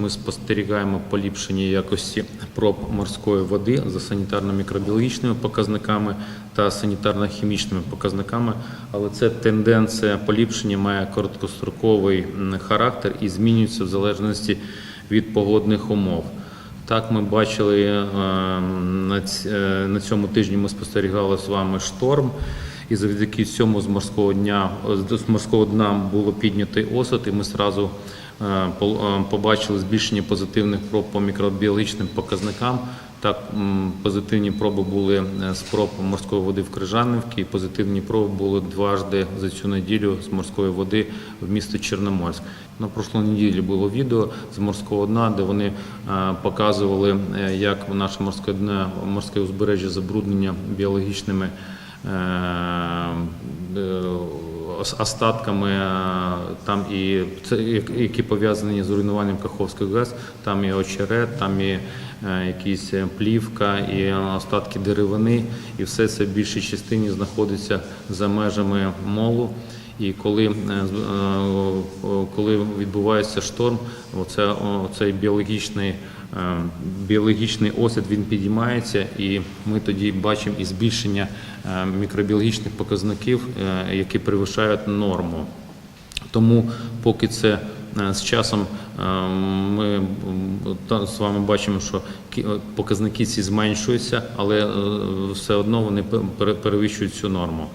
Ми спостерігаємо поліпшення якості проб морської води за санітарно-мікробіологічними показниками та санітарно-хімічними показниками, але ця тенденція поліпшення має короткостроковий характер і змінюється в залежності від погодних умов. Так, ми бачили е, е, на цьому тижні. Ми спостерігали з вами шторм, і завдяки цьому з морського дня з морського дна було піднятий осад, і ми зразу побачили збільшення позитивних проб по мікробіологічним показникам. Так, позитивні проби були е, з проб морської води в Крижанівці, і позитивні проби були дважди за цю неділю з морської води в місто Чорноморськ. На прошлій неділі було відео з морського дна, де вони е, показували, е, як наше морське дно, морське узбережжя забруднення біологічними е, остатками, е, там і це які пов'язані з руйнуванням Каховських ГЕС, там і очерет, там і е, якісь е, плівка, і остатки деревини, і все це в більшій частині знаходиться за межами молу. І коли, е, е, коли відбувається шторм, оце, о, цей біологічний, е, біологічний осад він підіймається, і ми тоді бачимо і збільшення мікробіологічних показників, які перевищають норму. Тому поки це з часом ми з вами бачимо, що показники ці зменшуються, але все одно вони пе- перевищують цю норму.